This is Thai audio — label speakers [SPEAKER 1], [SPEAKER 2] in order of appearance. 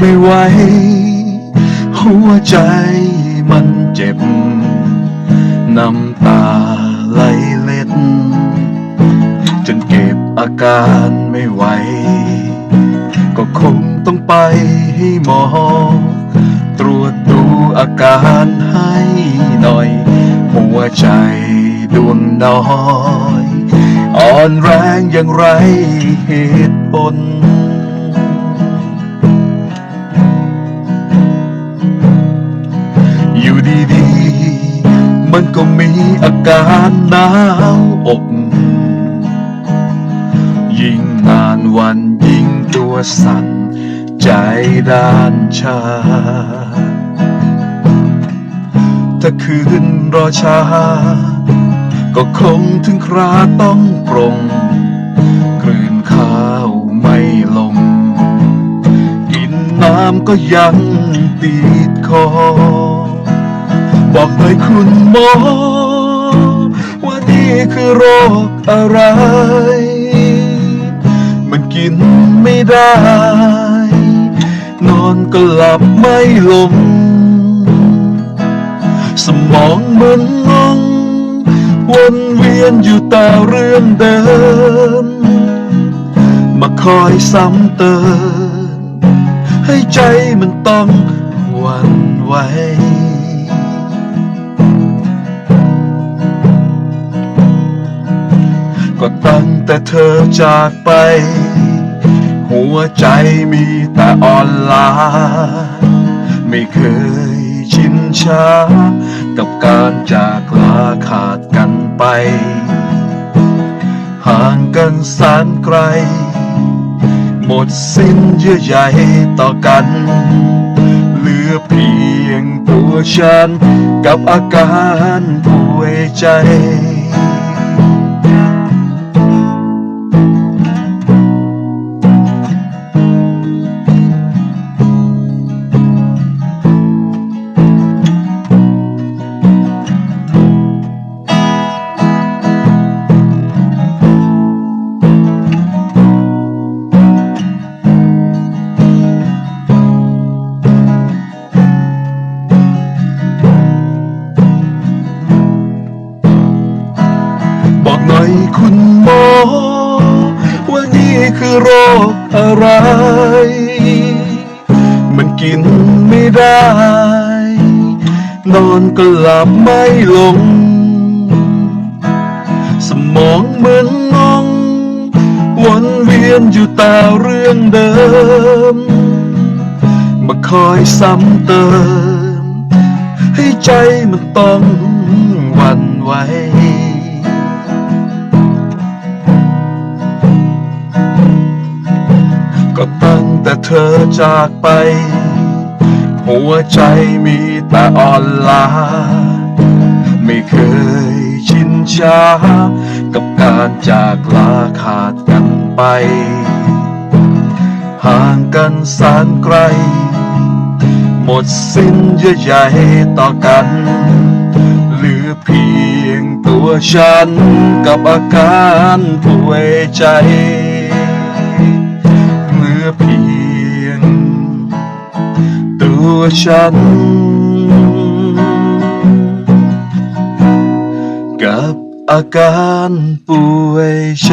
[SPEAKER 1] ไม่ไหว หัวใจมันเจ็บ น้ำตาไหลเล็ด จนเก็บอาการไม่ไหว ก็คงต้องไปให้หมอ ตรวจดูอาการให้หน่อย หัวใจดวงน้อย อ่อนแรงอย่างไรเหตุผล ดีๆ มันก็มีอาการหนาวอกยิ่งนานวันยิ่งตัวสั่นใจด้านชา ถ้าคืนรอช้าก็คงถึงคราต้องปรงกลืนข้าวไม่ลง กินน้ำก็ยังติดคอ บอกหน่อยคุณหมอ ว่านี่คือโรคอะไร มันกินไม่ได้ นอนก็หลับไม่ลง สมองมึนงง วนเวียนอยู่แต่เรื่องเดิม มาคอยซ้ำเติมให้ใจมันต้องหวั่นไหว ก็ตั้งแต่เธอจากไป หัวใจมีแต่อ่อนล้า ไม่เคยชินชา กับการจากลาขาดกันไป ห่างกันแสนไกล หมดสิ้นเยื่อใยต่อกัน เหลือเพียงตัวฉัน กับอาการป่วยใจ คือโรคอะไร มันกินไม่ได้ นอนก็หลับไม่ลง สมองเหมือนงงวนเวียนอยู่แต่เรื่องเดิม มาคอยซ้ำเติม ให้ใจมันต้องหวั่นไหว เธอจากไป หัวใจมีแต่อ่อนล้า ไม่เคยชินชา กับการจากลาขาดกันไป ห่างกันแสนไกล หมดสิ้นเยื่อใยต่อกัน เหลือเพียงตัวฉันกับอาการป่วยใจ ตัวฉัน กับอาการป่วยใจ